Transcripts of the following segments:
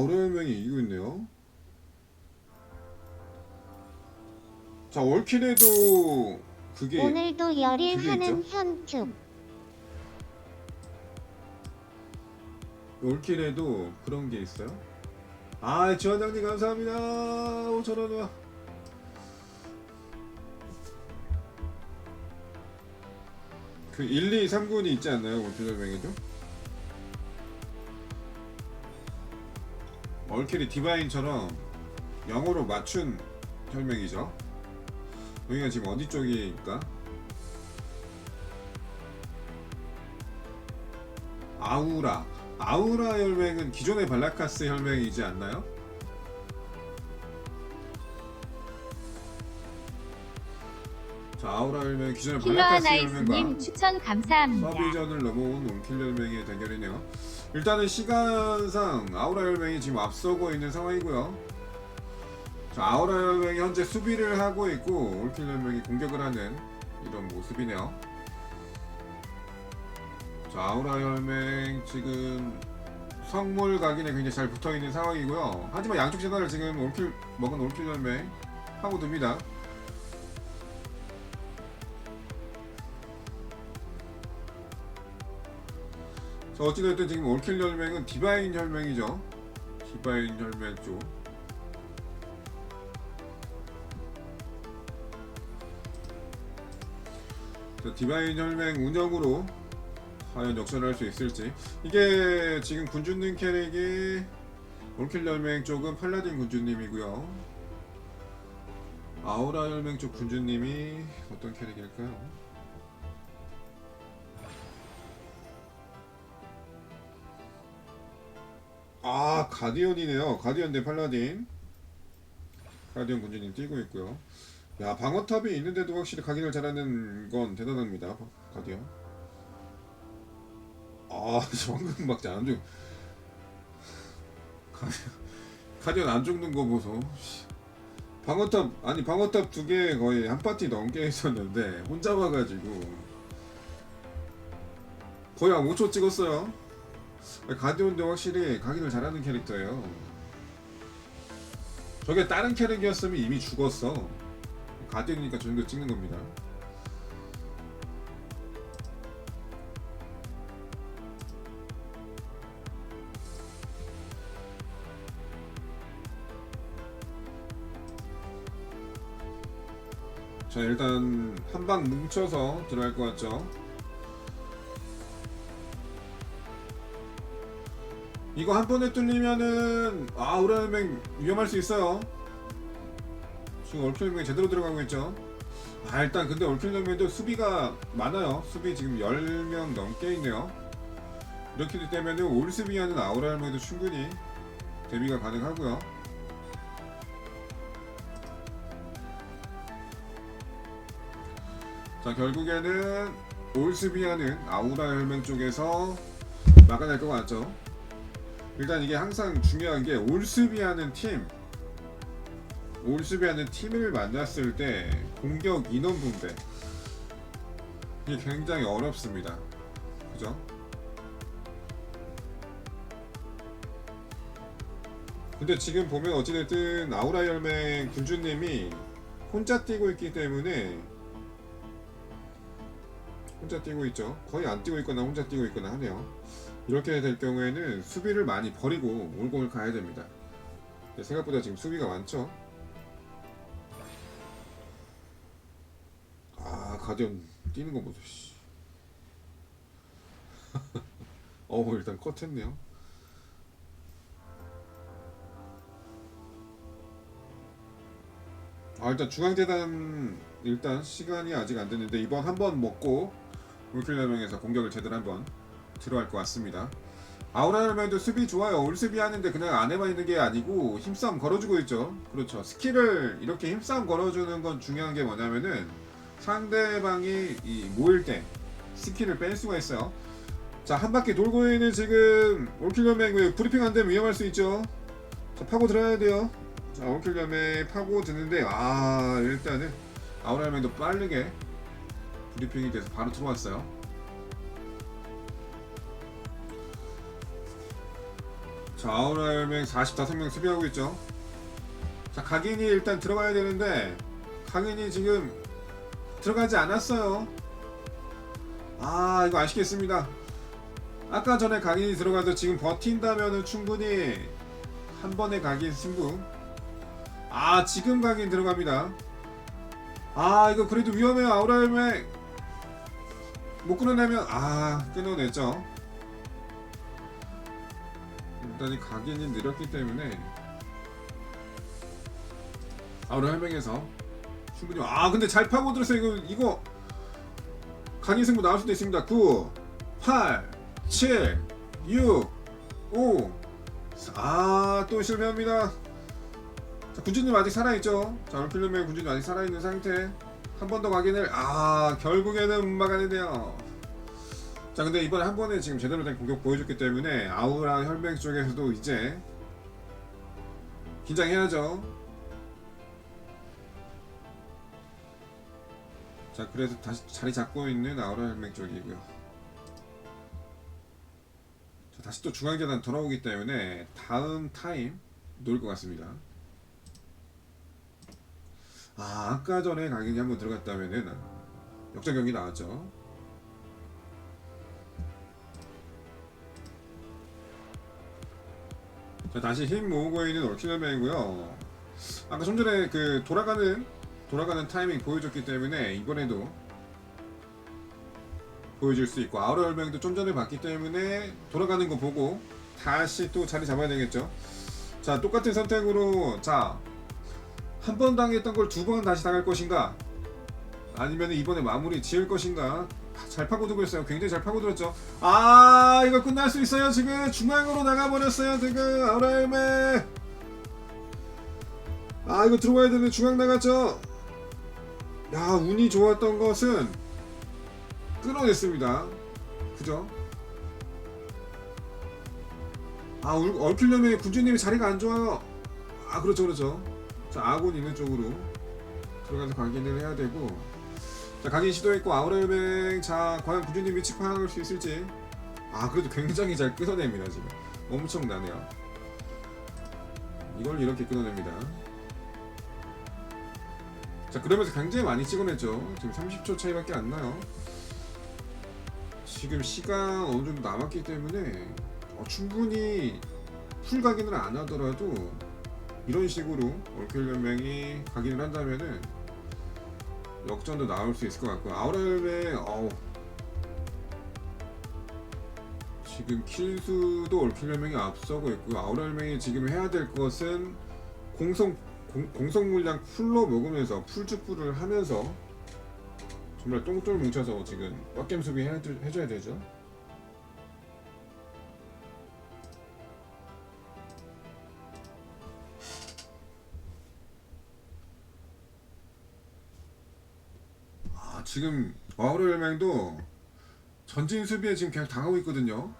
아우라 혈맹이 이기고 있네요. 자 월킬에도 그게 오늘도 열일 그게 하는 현충. 올킬에도 그런 게 있어요? 아 지원장님 감사합니다 5천 원 와 그 1, 2, 3군이 있지 않나요? 올킬 설명해줘 얼킬이 디바인처럼 영어로 맞춘 설명이죠 여기가 지금 어디 쪽일까? 아우라 아우라 혈맹은 기존의 발라카스 혈맹이지 않나요? 자 아우라 혈맹 기존의 발라카스 혈맹과 추천 감사합니다. 서비전을 넘어온 올킬 혈맹의 대결이네요. 일단은 시간상 아우라 혈맹이 지금 앞서고 있는 상황이고요. 자 아우라 혈맹이 현재 수비를 하고 있고 올킬 혈맹이 공격을 하는 이런 모습이네요. 자 아우라 혈맹 지금 성물 각인에 굉장히 잘 붙어 있는 상황이고요. 하지만 양쪽 재단을 지금 올킬 먹은 올킬 혈맹 하고 듭니다. 자 어찌됐든 지금 올킬 혈맹은 디바인 혈맹이죠. 디바인 혈맹 쪽. 자, 디바인 혈맹 운영으로 과연 역전을 할 수 있을지 이게 지금 군주님 캐릭이 올킬 혈맹 쪽은 팔라딘 군주님이고요 아우라 혈맹 쪽 군주님이 어떤 캐릭일까요? 아 가디언이네요. 가디언 대 팔라딘. 가디언 군주님 뛰고 있고요. 야 방어탑이 있는데도 확실히 각인을 잘하는 건 대단합니다. 가디언. 아 방금 막지 안 죽. 가디언 안 죽는 거 보소. 씨. 방어탑 아니 방어탑 두 개 거의 한 파티 넘게 있었는데 혼자 와가지고. 거의 한 5초 찍었어요 가디언도 확실히 각인을 잘하는 캐릭터예요. 저게 다른 캐릭이었으면 이미 죽었어. 가디언이니까 저 정도 찍는 겁니다. 자 일단 한 방 뭉쳐서 들어갈 것 같죠. 이거 한 번에 뚫리면은 아 우라hel맹 위험할 수 있어요. 지금 얼킬hel맹이 제대로 들어가고 있죠. 아 일단 근데 얼킬헬맹도 수비가 많아요. 수비 지금 10명 넘게 있네요. 이렇게 되면은 올 수비하는 아우라헬맹도 충분히 대비가 가능하고요. 자 결국에는 올 수비하는 아우라헬맹 쪽에서 막아낼 것 같죠. 일단 이게 항상 중요한 게 올수비하는 팀, 올수비하는 팀을 만났을 때 공격 인원 분배 이게 굉장히 어렵습니다. 그죠? 근데 지금 보면 어찌됐든 아우라 열맹 군주님이 혼자 뛰고 있기 때문에 혼자 뛰고 있죠. 거의 안 뛰고 있거나 혼자 뛰고 있거나 하네요. 이렇게 될 경우에는 수비를 많이 버리고 몰골 가야 됩니다. 근데 생각보다 지금 수비가 많죠? 아 가디언 뛰는 거 보소. 씨. 어 일단 컷 했네요. 아 일단 중앙재단 일단 시간이 아직 안 됐는데 이번 한 번 먹고 울킬레명에서 공격을 제대로 한번 들어갈 것 같습니다. 아우라르맨도 수비 좋아요. 올 수비 하는데 그냥 안에만 있는 게 아니고 힘싸움 걸어주고 있죠. 그렇죠. 스킬을 이렇게 힘싸움 걸어주는 건 중요한 게 뭐냐면은 상대방이 이 모일 때 스킬을 뺄 수가 있어요. 자, 한 바퀴 돌고 있는 지금 올킬러맨 브리핑 안 되면 위험할 수 있죠. 자, 파고 들어야 돼요. 자, 올킬러맨 파고 드는데 아, 일단은 아우라르맨도 빠르게 브리핑이 돼서 바로 들어왔어요. 자 아우라 열맹 45명 수비하고 있죠. 자 각인이 일단 들어가야 되는데 각인이 지금 들어가지 않았어요. 아 이거 아쉽겠습니다. 아까 전에 각인이 들어가서 지금 버틴다면은 충분히 한 번에 각인 승부. 아 지금 각인 들어갑니다. 아 이거 그래도 위험해요. 아우라 열맹 못 끊어내면 아 끊어냈죠. 일 단이 각인이 느렸기 때문에 아우라 혈맹에서 충분히 아 근데 잘 파고들었어요. 이거 이거 각인 승부 나올 수도 있습니다. 9 8 7 6 5 아또 실패합니다. 자 군주님 아직 살아있죠? 자 얼필름의 군주님 아직 살아있는 상태. 한 번더 확인을 아 결국에는 못 막아내네요 자 근데 이번에 한 번에 지금 제대로 된 공격 보여줬기 때문에 아우라 혈맹 쪽에서도 이제 긴장해야죠. 자 그래서 다시 자리 잡고 있는 아우라 혈맹 쪽이고요. 자 다시 또 중앙재단 돌아오기 때문에 다음 타임 놓을 것 같습니다. 아 아까 전에 강인이 한번 들어갔다면은 역전 경기 나왔죠 자 다시 힘 모으고 있는 올킬러맨이고요. 아까 좀 전에 그 돌아가는 돌아가는 타이밍 보여줬기 때문에 이번에도 보여줄 수 있고 아우라 열명도 좀 전에 봤기 때문에 돌아가는 거 보고 다시 또 자리 잡아야 되겠죠. 자 똑같은 선택으로 자 한 번 당했던 걸 두 번 다시 당할 것인가? 아니면 이번에 마무리 지을 것인가 잘 파고들고 있어요. 굉장히 잘 파고들었죠. 아 이거 끝날 수 있어요 지금. 중앙으로 나가버렸어요 지금. 아우라열매. 아 이거 들어가야 되는데 중앙 나갔죠? 야 운이 좋았던 것은 끊어냈습니다. 그죠? 아 울- 얼킬려면 군주님이 자리가 안 좋아요. 아 그렇죠 그렇죠. 자 아군 있는 쪽으로 들어가서 각인을 해야 되고 자 각인 시도했고 아우라열맹. 자 과연 군주님 위치 파악할 수 있을지. 아 그래도 굉장히 잘 끊어냅니다 지금. 엄청나네요. 이걸 이렇게 끊어냅니다. 자 그러면서 굉장히 많이 찍어냈죠. 지금 30초 차이밖에 안 나요. 지금 시간 어느 정도 남았기 때문에 어, 충분히 풀 각인을 안 하더라도 이런 식으로 올킬 연맹이 각인을 한다면은 역전도 나올 수 있을 것 같고 연맹 어우. 지금 킬수도 올킬 연맹이 앞서고 있고 아우라 연맹이 지금 해야 될 것은 공성 공, 공성 물량 풀로 먹으면서 풀주풀을 하면서 정말 똥돌 뭉쳐서 지금 빡겜 수비 해줘야 되죠. 지금 와우르 열맹도 전진 수비에 지금 계속 당하고 있거든요.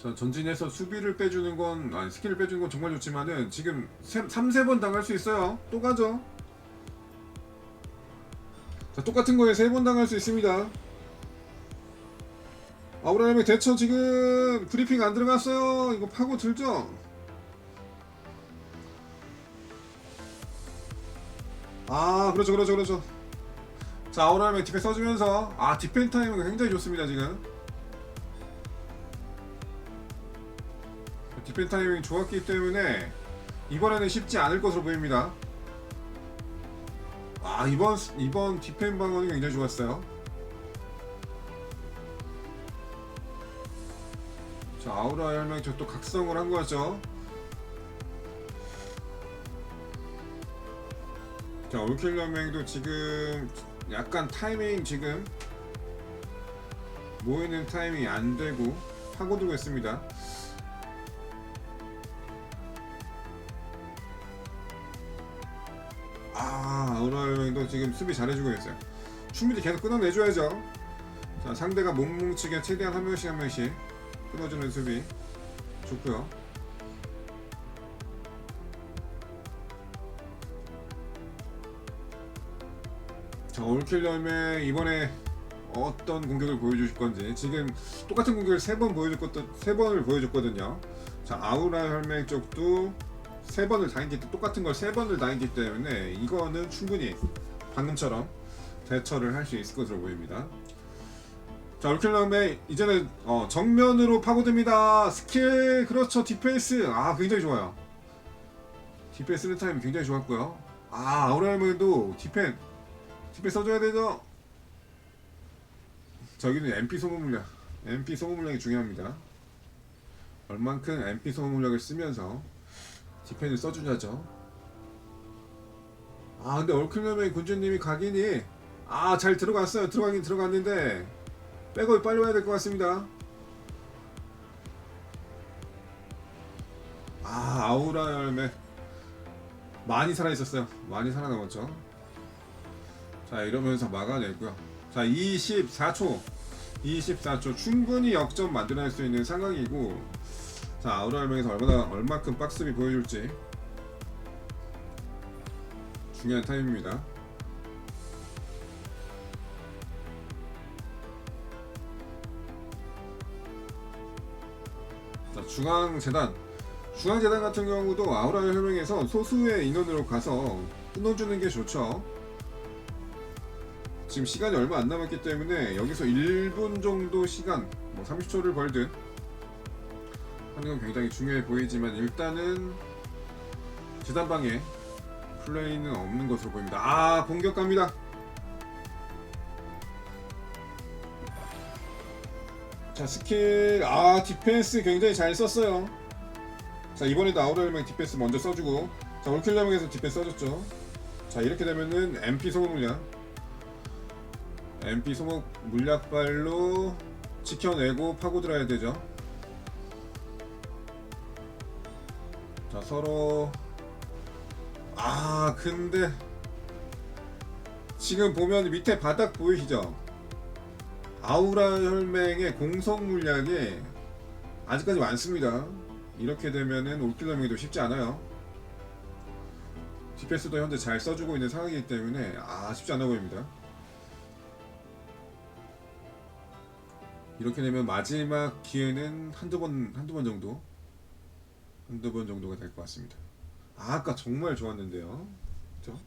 자 전진해서 수비를 빼주는 건 아니 스킬을 빼주는 건 정말 좋지만은 지금 3, 3번 당할 수 있어요. 또 가죠. 자 똑같은 거에 세번 당할 수 있습니다. 아우라 열맹 대처 지금 브리핑 안 들어갔어요. 이거 파고 들죠. 아 그렇죠 그렇죠 그렇죠. 자 아우라면 디펜 써주면서 아 디펜 타이밍이 굉장히 좋습니다 지금. 디펜 타이밍이 좋았기 때문에 이번에는 쉽지 않을 것으로 보입니다. 아 이번 이번 디펜 방어는 굉장히 좋았어요. 자 아우라 열명 저또 각성을 한 거죠 올킬 연맹도 지금 약간 타이밍 지금 모이는 타이밍이 안 되고 파고들고 있습니다. 아 오라 연맹도 지금 수비 잘해주고 있어요. 충분히 계속 끊어내줘야죠. 자 상대가 못 뭉치게 최대한 한 명씩 한 명씩 끊어주는 수비 좋고요. 자 올킬 열매 이번에 어떤 공격을 보여주실 건지 지금 똑같은 공격을 세 번 보여줬거든 세 번을 보여줬거든요. 자 아우라 혈맹 쪽도 세 번을 당했기 때문에 똑같은 걸 세 번을 당했기 때문에 이거는 충분히 방금처럼 대처를 할 수 있을 것으로 보입니다. 자 올킬럼의 이제는 어, 정면으로 파고듭니다. 스킬 그렇죠 디펜스 아 굉장히 좋아요. 디펜스 는 타임 굉장히 좋았고요. 아 아우라 혈맹도 디펜 디펜 써줘야 되죠. 저기는 MP 소모 물량 MP 소모 물량이 중요합니다. 얼만큼 MP 소모 물량을 쓰면서 디펜을 써주냐죠. 아 근데 얼클럼의 군주님이 각인이 아 잘 들어갔어요. 들어가긴 들어갔는데 백업이 빨리 와야 될 것 같습니다. 아 아우라 열매 많이 살아 있었어요. 많이 살아남았죠. 자 이러면서 막아내고요. 자 24초 24초 충분히 역전 만들어낼 수 있는 상황이고 자 아우라 열맹에서 얼마나 얼마큼 빡스비 보여줄지 중요한 타임입니다. 자 중앙 재단 중앙 재단 같은 경우도 아우라 혈맹에서 소수의 인원으로 가서 끊어주는 게 좋죠. 지금 시간이 얼마 안 남았기 때문에 여기서 1분 정도 시간, 뭐 30초를 벌든 하는 건 굉장히 중요해 보이지만 일단은 재단방에 플레이는 없는 것으로 보입니다. 아 공격 갑니다. 자 스킬 아 디펜스 굉장히 잘 썼어요. 자 이번에도 아우라엘맹 디펜스 먼저 써주고 자 올킬라명에서 디펜스 써줬죠. 자 이렇게 되면은 MP 소모 물량 MP 소모 물약발로 지켜내고 파고들어야 되죠. 자 서로 아 근데 지금 보면 밑에 바닥 보이시죠? 아우라 혈맹의 공성 물약이 아직까지 많습니다. 이렇게 되면은 올킬러밍도 쉽지 않아요. 디펜스도 현재 잘 써주고 있는 상황이기 때문에 아 쉽지 않아 보입니다. 이렇게 되면 마지막 기회는 한두 번 한두 번 정도 한두 번 정도가 될 것 같습니다. 아, 아까 정말 좋았는데요. 그죠?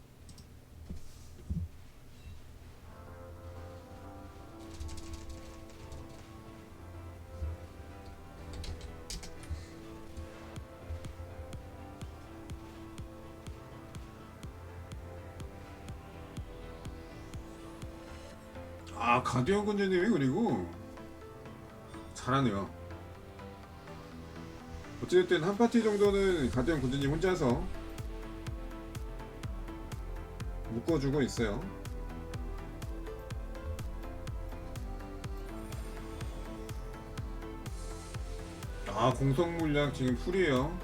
아 가디언 군주님이 그리고 잘하네요. 어쨌든 한 파티 정도는 가디언 군주님 혼자서 묶어주고 있어요. 아 공성 물량 지금 풀이에요.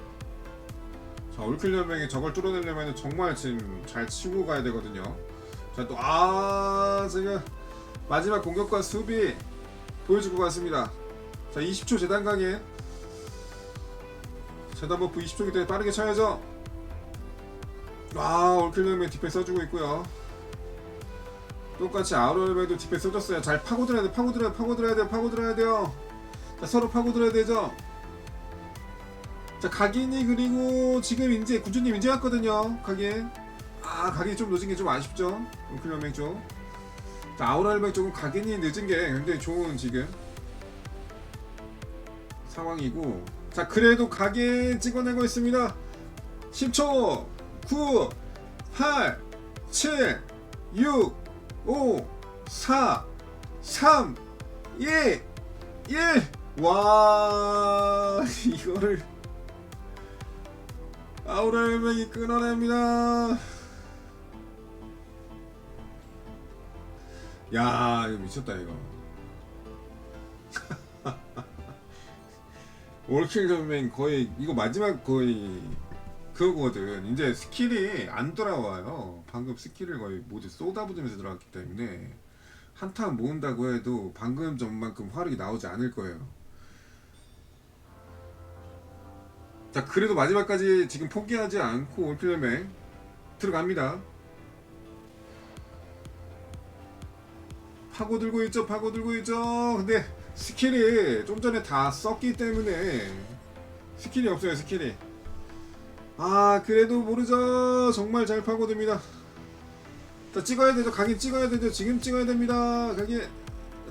자 올킬련맹이 저걸 뚫어내려면 정말 지금 잘 치고 가야 되거든요. 자 또 아 지금 마지막 공격과 수비 보여주고 갔습니다. 자 20초 재단 강에 재단 버프 20초기 때문에 빠르게 쳐야죠. 아 올킬렘의 디펜 써주고 있고요. 똑같이 아우럴베도 디펜 써줬어요. 잘 파고들어야 돼, 파고들어야 돼, 파고들어야 돼요, 파고들어야 돼요. 자 서로 파고들어야 되죠. 자 각인이 그리고 지금 이제 군주님 이제 왔거든요. 각인. 아 각인이 좀 늦은 게 좀 아쉽죠. 올킬렘의 쪽. 자 아우럴베 쪽은 각인이 늦은 게 굉장히 좋은 지금 상황이고. 자 그래도 가게 찍어내고 있습니다. 10초 9 8 7 6 5 4 3 2 1와 이거를 아우라 혈맹이 끊어냅니다. 야 이거 미쳤다 이거 전맹 거의 이거 마지막 거의 그거거든. 이제 스킬이 안 돌아와요. 방금 스킬을 거의 모두 쏟아부으면서 들어갔기 때문에 한타 모은다고 해도 방금 전만큼 화력이 나오지 않을 거예요. 자 그래도 마지막까지 지금 포기하지 않고 올필름에 들어갑니다. 파고들고 있죠 파고들고 있죠 근데 스킬이 좀 전에 다 썼기 때문에 스킬이 없어요 스킬이. 아 그래도 모르죠. 정말 잘 파고듭니다. 자 찍어야 되죠. 각인 찍어야 되죠. 지금 찍어야 됩니다. 각인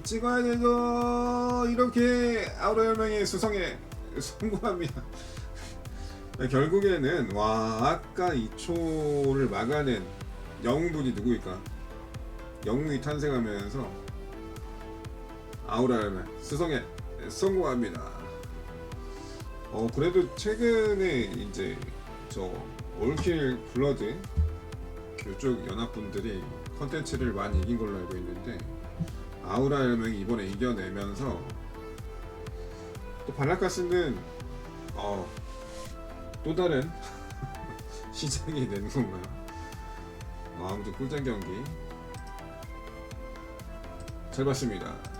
찍어야 되죠. 이렇게 아우라 혈맹의 수성에 성공합니다. 네, 결국에는 와 아까 2초를 막아낸 영웅분이 누구일까? 영웅이 탄생하면서 아우라 혈맹 수성에 성공합니다 어 그래도 최근에 이제 저 올킬 블러드 이쪽 연합분들이 컨텐츠를 많이 이긴 걸로 알고 있는데 아우라 혈맹이 이번에 이겨내면서 또 발라카스는 어, 또 다른 시작이 되는 건가요? 어, 아무튼 꿀잼 경기 잘 봤습니다.